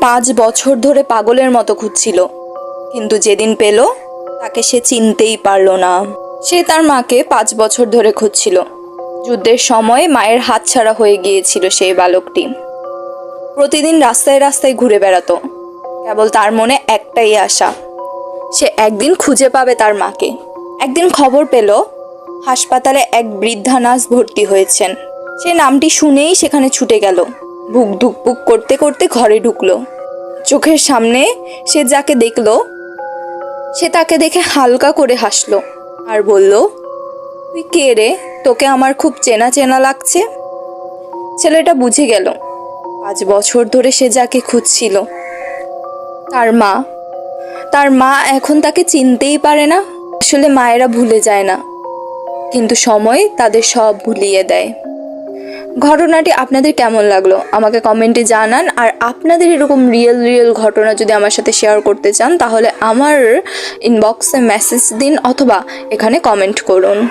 পাঁচ বছর ধরে পাগলের মতো খুঁজছিল কিন্তু যেদিন পেল, তাকে সে চিনতেই পারল না। সে তার মাকে পাঁচ বছর ধরে খুঁজছিল। যুদ্ধের সময় মায়ের হাতছাড়া হয়ে গিয়েছিল সেই বালকটি। প্রতিদিন রাস্তায় রাস্তায় ঘুরে বেড়াতো। কেবল তার মনে একটাই আশা, সে একদিন খুঁজে পাবে তার মাকে। একদিন খবর পেল, হাসপাতালে এক বৃদ্ধা নার্স ভর্তি হয়েছেন। সে নামটি শুনেই সেখানে ছুটে গেল। বুক ধুকপুক করতে করতে ঘরে ঢুকলো। চোখের সামনে সে যাকে দেখল, সে তাকে দেখে হালকা করে হাসলো আর বলল, তুই কে রে? তোকে আমার খুব চেনা চেনা লাগছে। ছেলেটা বুঝে গেল, পাঁচ বছর ধরে সে যাকে খুঁজছিল, তার মা। তার মা এখন তাকে চিনতেই পারে না, আসলে মায়েরা ভুলে যায় না। কিন্তু সময় তাদের সব ভুলিয়ে দেয়। ঘটনাটি আপনাদের কেমন লাগল? আমাকে কমেন্টে জানান। আর আপনাদের এরকম রিয়েল রিয়েল ঘটনা যদি আমার সাথে শেয়ার করতে চান, তাহলে আমার ইনবক্সে মেসেজ দিন অথবা এখানে কমেন্ট করুন।